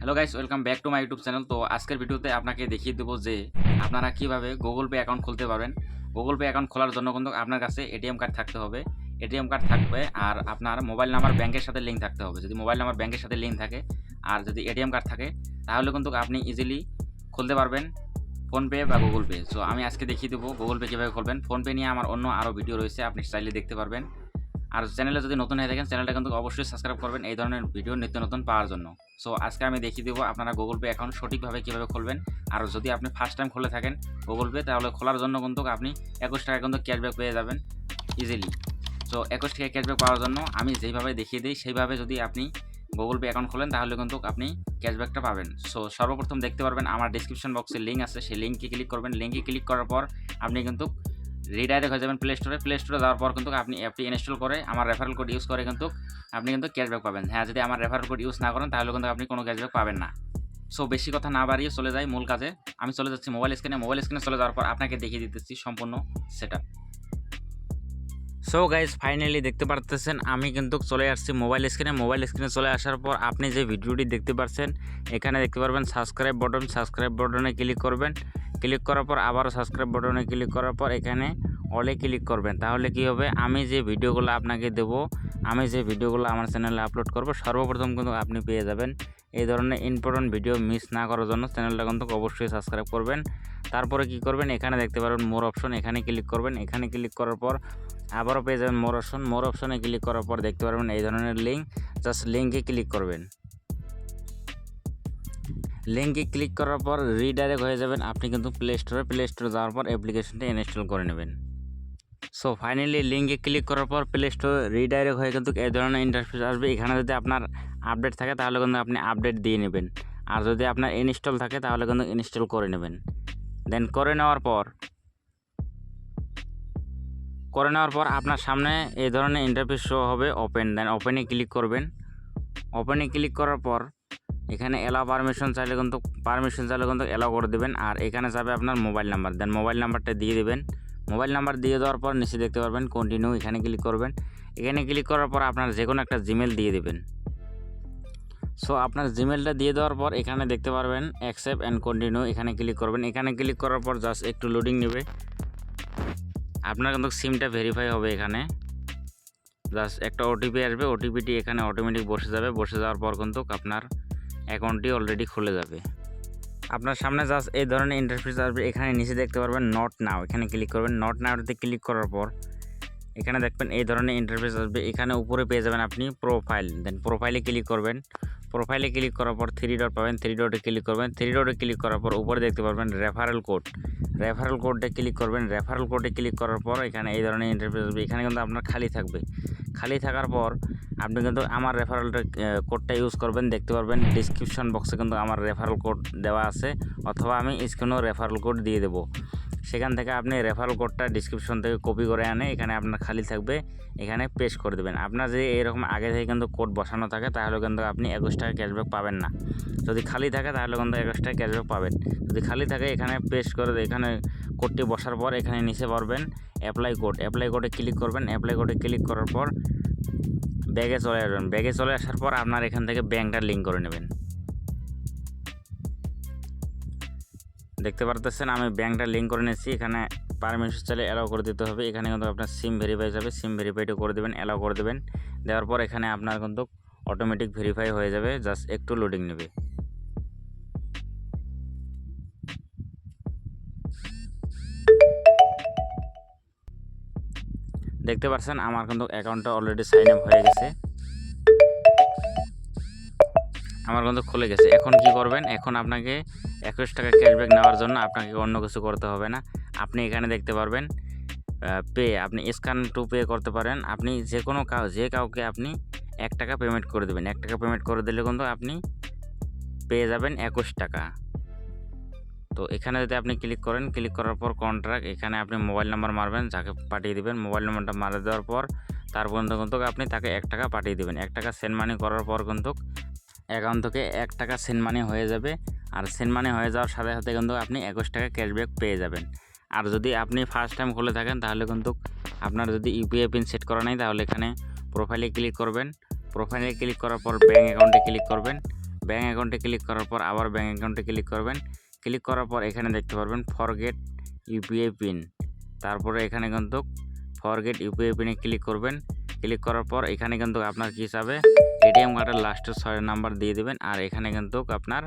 Hello guys welcome back to my YouTube channel তো আজকের ভিডিওতে আপনাকে দেখিয়ে দেবো যে আপনারা কীভাবে গুগল পে অ্যাকাউন্ট খুলতে পারবেন। গুগল পে অ্যাকাউন্ট খোলার জন্য কিন্তু আপনার কাছে এটিএম কার্ড থাকতে হবে। এটিএম কার্ড থাকবে আর আপনার মোবাইল নাম্বার ব্যাংকের সাথে লিঙ্ক থাকতে হবে। যদি মোবাইল নাম্বার ব্যাংকের সাথে লিঙ্ক থাকে আর যদি এটিএম কার্ড থাকে, তাহলে কিন্তু আপনি ইজিলি খুলতে পারবেন ফোনপে বা গুগল পে সো আমি আজকে দেখিয়ে দেবো গুগল পে কীভাবে খুলবেন। ফোনপে নিয়ে আমার অন্য আরও ভিডিও রয়েছে, আপনি চাইলে দেখতে পারবেন। আর চ্যানেলে যদি নতুন হয়ে থাকেন, চ্যানেলটা কিন্তু অবশ্যই সাবস্ক্রাইব করবেন। এই ধরনের ভিডিও নিত্য নতুন পাওয়ার জন্য। সো আজকে আমি দেখিয়ে দেবো আপনারা গুগল পে অ্যাকাউন্ট সঠিকভাবে কীভাবে খুলবেন। আর যদি আপনি ফার্স্ট টাইম খুলে থাকেন গুগল পে তাহলে খোলার জন্য কিন্তু আপনি একুশ টাকা কিন্তু ক্যাশব্যাক পেয়ে যাবেন ইজিলি সো একুশ টাকা ক্যাশব্যাক পাওয়ার জন্য আমি যেইভাবে দেখিয়ে দিই, সেইভাবে যদি আপনি গুগল পে অ্যাকাউন্ট খোলেন, তাহলে কিন্তু আপনি ক্যাশব্যাকটা পাবেন। সো সর্বপ্রথম দেখতে পারবেন আমার ডিসক্রিপশন বক্সে লিঙ্ক আছে। সেই লিঙ্কে ক্লিক করবেন। লিঙ্কে ক্লিক করার পর আপনি কিন্তু রিডাইরেক্ট হয়ে যাবেন প্লে স্টোরে প্লে স্টোরে যাওয়ার পর কিন্তু আপনি অ্যাপটি ইনস্টল করে আমার রেফারেল কোড ইউজ করে কিন্তু আপনি কিন্তু ক্যাশব্যাক পাবেন। হ্যাঁ যদি আমার রেফারেল কোড ইউজ না করেন, তাহলে কিন্তু আপনি কোনো ক্যাশব্যাক পাবেন না। সো বেশি কথা না বাড়িয়ে চলে যাই মূল কাজে। আমি চলে যাচ্ছি মোবাইল স্ক্রিনে মোবাইল স্ক্রিনে চলে যাওয়ার পর আপনাকে দেখিয়ে দিতেছি সম্পূর্ণ সেট সো গাইজ ফাইনালি দেখতে পারতেছেন, আমি কিন্তু চলে আসছি মোবাইল স্ক্রিনে মোবাইল স্ক্রিনে চলে আসার পর আপনি যে ভিডিওটি দেখতে পাচ্ছেন এখানে দেখতে পারবেন সাবস্ক্রাইব বটন সাবস্ক্রাইব বটনে ক্লিক করবেন। ক্লিক করার পর আবারও সাবস্ক্রাইব বটনে ক্লিক করার পর এখানে অলে ক্লিক করবেন। তাহলে কি হবে? আমি যে ভিডিওগুলো আপনাকে দেবো, আমি যে ভিডিওগুলো আমার চ্যানেলে আপলোড করব, সর্বপ্রথম কিন্তু আপনি পেয়ে যাবেন। এই ধরনের ইম্পর্টেন্ট ভিডিও মিস না করার জন্য চ্যানেলটা কিন্তু অবশ্যই সাবস্ক্রাইব করবেন। তারপরে কি করবেন? এখানে দেখতে পারবেন মোর অপশন এখানে ক্লিক করবেন। এখানে ক্লিক করার পর আবারও পেয়ে যাবেন মোর অপশন মোর অপশনে ক্লিক করার পর দেখতে পারবেন এই ধরনের লিঙ্ক জাস্ট লিঙ্কে ক্লিক করবেন। লিঙ্কে ক্লিক করার পর রিডাইরেক্ট হয়ে যাবেন। আপনি কিন্তু প্লে স্টোরে প্লে স্টোরে যাওয়ার পর অ্যাপ্লিকেশনটা ইনস্টল করে নেবেন। সো ফাইনালি লিঙ্কে ক্লিক করার পর প্লে স্টোর রিডাইরেক্ট হয়ে কিন্তু এই ধরনের ইন্টারফেস আসবে। এখানে যদি আপনার আপডেট থাকে, তাহলে কিন্তু আপনি আপডেট দিয়ে নেবেন। আর যদি আপনার ইনস্টল থাকে, তাহলে কিন্তু ইনস্টল করে নেবেন। দেন করে নেওয়ার পর, করে নেওয়ার পর আপনার সামনে এই ধরনের ইন্টারফেস শো হবে ওপেন দেন ওপেনে ক্লিক করবেন। ওপেনে ক্লিক করার পর এখানে এলাও পারমিশন চাইলে কিন্তু পারমিশন চাইলে কিন্তু এলাও করে দেবেন। আর এখানে যাবে আপনার মোবাইল নাম্বার দেন মোবাইল নাম্বারটা দিয়ে দেবেন। মোবাইল নাম্বার দিয়ে দেওয়ার পর নিচে দেখতে পারবেন কন্টিনিউ এখানে ক্লিক করবেন। এখানে ক্লিক করার পর আপনার যে কোনো একটা জিমেল দিয়ে দেবেন। সো আপনার জিমেলটা দিয়ে দেওয়ার পর এখানে দেখতে পারবেন অ্যাকসেপ্ট অ্যান্ড কন্টিনিউ এখানে ক্লিক করবেন। এখানে ক্লিক করার পর জাস্ট একটু লোডিং নেবে। আপনার কিন্তু সিমটা ভেরিফাই হবে এখানে। জাস্ট একটা ওটিপি আসবে ওটিপিটি এখানে অটোমেটিক বসে যাবে। বসে যাওয়ার পর কিন্তু আপনার অ্যাকাউন্টটি অলরেডি খুলে যাবে। আপনার সামনে জাস্ট এই ধরনের ইন্টারফেস আসবে। এখানে নিচে দেখতে পারবেন নট নাও এখানে ক্লিক করবেন নট নাওতে ক্লিক করার পর এখানে দেখবেন এই ধরনের ইন্টারফেস আসবে। এখানে উপরে পেয়ে যাবেন আপনি প্রোফাইল দেন প্রোফাইলে ক্লিক করবেন। প্রোফাইলে ক্লিক করার পর থ্রি ডট পাবেন থ্রি ডটে ক্লিক করবেন থ্রি ডটে ক্লিক করার পর উপরে দেখতে পারবেন রেফারেল কোড রেফারেল কোডে ক্লিক করবেন রেফারেল কোডে ক্লিক করার পর এখানে এই ধরনের ইন্টারফেস আসবে। এখানে কিন্তু আপনার খালি থাকবে। খালি থাকার পর আপনি কিন্তু আমার রেফারেলটা কোডটা ইউজ করবেন। দেখতে পারবেন ডিসক্রিপশন বক্সে কিন্তু আমার রেফারেল কোড দেওয়া আছে। অথবা আমি স্ক্রিনেও রেফারেল কোড দিয়ে দেবো। সেখান থেকে আপনি রেফারেল কোডটা ডিসক্রিপশন থেকে কপি করে আনে এখানে আপনার খালি থাকবে, এখানে পেস্ট করে দেবেন। আপনার যদি এরকম আগে থেকে কিন্তু কোড বসানো থাকে, তাহলে কিন্তু আপনি একুশ টাকা ক্যাশব্যাক পাবেন না। যদি খালি থাকে, তাহলে কিন্তু একুশ টাকা ক্যাশব্যাক পাবেন। যদি খালি থাকে, এখানে পেস্ট করে এখানে কোডটি বসার পর এখানে নিচে পারবেন অ্যাপ্লাই কোড অ্যাপ্লাই কোডে ক্লিক করবেন। অ্যাপ্লাই কোডে ক্লিক করার পর ব্যাগে চলে আসবেন। ব্যাগে চলে আসার পর আপনার এখান থেকে ব্যাংকটা লিঙ্ক করে নেবেন। দেখতে পারতেছেন, আমি ব্যাংকটা লিঙ্ক করে নিয়েছি। এখানে পারমিশন চাইলে অ্যালাউ করে দিতে হবে। এখানে কিন্তু আপনার সিম ভেরিফাই যাবে। সিম ভেরিফাইটা করে দেবেন অ্যালাউ করে দেবেন। দেওয়ার পর এখানে আপনার কিন্তু অটোমেটিক ভেরিফাই হয়ে যাবে। জাস্ট একটু লোডিং নেবে। দেখতে পাচ্ছেন আমার কিন্তু অ্যাকাউন্টটা অলরেডি সাইন আপ হয়ে গেছে। আমার কিন্তু খুলে গেছে। এখন কি করবেন? এখন আপনাকে একুশ টাকা ক্যাশব্যাক নেওয়ার জন্য আপনাকে অন্য কিছু করতে হবে না। আপনি এখানে দেখতে পারবেন পে, আপনি স্ক্যান টু পে করতে পারেন। আপনি যে কোনো কাউ, যে কাউকে আপনি এক টাকা পেমেন্ট করে দেবেন। এক টাকা পেমেন্ট করে দিলে কিন্তু আপনি পেয়ে যাবেন একুশ টাকা। তো এখানে যদি আপনি ক্লিক করেন ক্লিক করার পর কন্ট্রাক্ট এখানে আপনি মোবাইল নাম্বার মারবেন, যাকে পাঠিয়ে দেবেন। মোবাইল নাম্বারটা মারা দেওয়ার পর, তার পর্যন্ত কিন্তু আপনি তাকে এক টাকা পাঠিয়ে দেবেন। এক টাকা সেন্ড মানি করার পর কিন্তু অ্যাকাউন্ট থেকে এক টাকা সেন্ড মানি হয়ে যাবে। আর সেন্ড মানি হয়ে যাওয়ার সাথে সাথে কিন্তু আপনি একুশ টাকা ক্যাশব্যাক পেয়ে যাবেন। আর যদি আপনি ফার্স্ট টাইম খুলে থাকেন, তাহলে কিন্তু আপনার যদি ইউপিআই পিন সেট করা নেই, তাহলে এখানে প্রোফাইলে ক্লিক করবেন। প্রোফাইলে ক্লিক করার পর ব্যাঙ্ক অ্যাকাউন্টে ক্লিক করবেন। ব্যাঙ্ক অ্যাকাউন্টে ক্লিক করার পর আবার ব্যাঙ্ক অ্যাকাউন্টে ক্লিক করবেন। ক্লিক করার পর এখানে দেখতে পারবেন ফরগেট ইউপিআই পিন। তারপরে এখানে কিন্তু ফরগেট ইউপিআই পিনে ক্লিক করবেন। ক্লিক করার পর এখানে কিন্তু আপনার কী হিসাবে এটিএম কার্ডের লাস্টের ছয় নাম্বার দিয়ে দেবেন, আর এখানে কিন্তু আপনার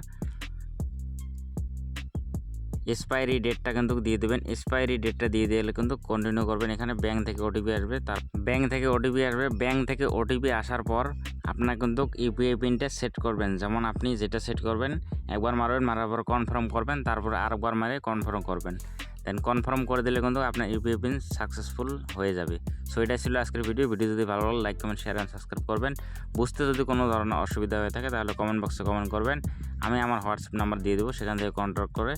এক্সপায়ারি ডেটটা কিন্তু দিয়ে দেবেন। এক্সপায়ারি ডেটটা দিয়ে দিলে কিন্তু কন্টিনিউ করবেন। এখানে ব্যাঙ্ক থেকে ওটিপি আসবে। তার ব্যাঙ্ক থেকে ওটিপি আসবে। ব্যাঙ্ক থেকে ওটিপি আসার পর আপনার কিন্তু ইউপিআই পিনটা সেট করবেন। যেমন আপনি যেটা সেট করবেন, একবার মারবেন, মারার পর কনফার্ম করবেন, তারপরে আরেকবার মারে কনফার্ম করবেন। দেন কনফার্ম করে দিলে কিন্তু আপনার ইউপিআই পিন সাকসেসফুল হয়ে যাবে। সো এটাই ছিল আজকের ভিডিও ভিডিও যদি ভালো লাগে like comment share and subscribe করবেন। বুঝতে যদি কোনো ধরনের অসুবিধা হয়ে থাকে, তাহলে কমেন্ট বক্সে কমেন্ট করবেন। আমি আমার হোয়াটসঅ্যাপ নাম্বার দিয়ে দেবো, সেখান থেকে কন্ট্যাক্ট করে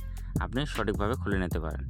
আপনি সঠিকভাবে খুলে নিতে পারেন।